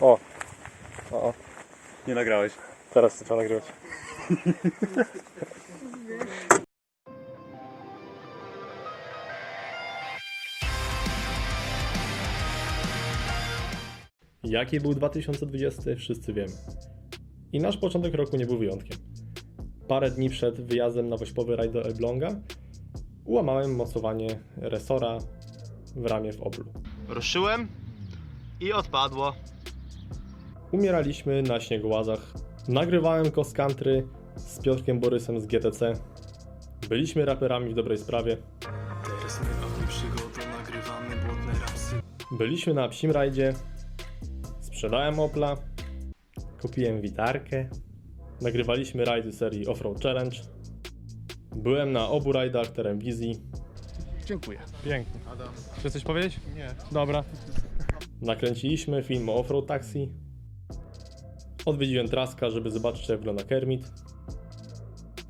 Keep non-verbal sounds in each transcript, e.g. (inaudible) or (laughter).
O. O, o. Nie nagrałeś. Teraz trzeba nagrywać. Jaki był 2020, wszyscy wiemy. I nasz początek roku nie był wyjątkiem. Parę dni przed wyjazdem na wośpowy rajd do Elbląga ułamałem mocowanie resora w ramię w oblu. Ruszyłem i odpadło. Umieraliśmy na śniegołazach. Nagrywałem cross country z Piotrkiem Borysem z GTC. Byliśmy raperami w dobrej sprawie. Teraz my mamy przygodę, nagrywamy błotne rapsy Byliśmy na psim rajdzie. Sprzedałem Opla. Kupiłem witarkę. Nagrywaliśmy rajdy serii Offroad Challenge. Byłem na obu rajdach Terem Wizji. Dziękuję. Pięknie. Chcesz coś powiedzieć? Nie. Dobra. (laughs) Nakręciliśmy film o Offroad Taxi. Odwiedziłem Traska, żeby zobaczyć jak wygląda Kermit.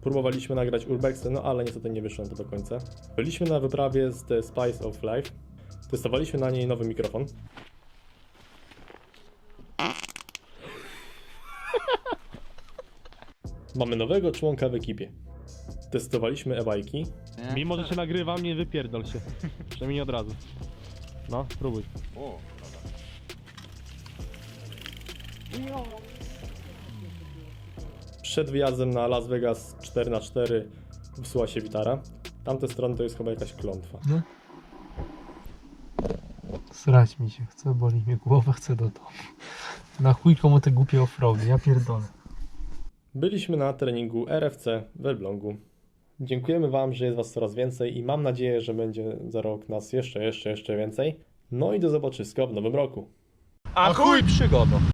Próbowaliśmy nagrać Urbexy, no ale niestety nie wyszło to do końca. Byliśmy na wyprawie z The Spice of Life. Testowaliśmy na niej nowy mikrofon. (laughs) Mamy nowego członka w ekipie. Testowaliśmy e-bajki. Mimo, że się nagrywam, nie wypierdol się. Przynajmniej nie od razu. No, spróbuj. Przed wyjazdem na Las Vegas 4x4 wsuła się witara. Tamte strony to jest chyba jakaś klątwa. Srać mi się chce, boli mnie głowa, chcę do domu. Na chuj komu te głupie offroady, ja pierdolę. Byliśmy na treningu RFC w Elblągu. Dziękujemy Wam, że jest Was coraz więcej i mam nadzieję, że będzie za rok nas jeszcze, jeszcze, jeszcze więcej. No i do zobaczyska w nowym roku. A chuj przygodą.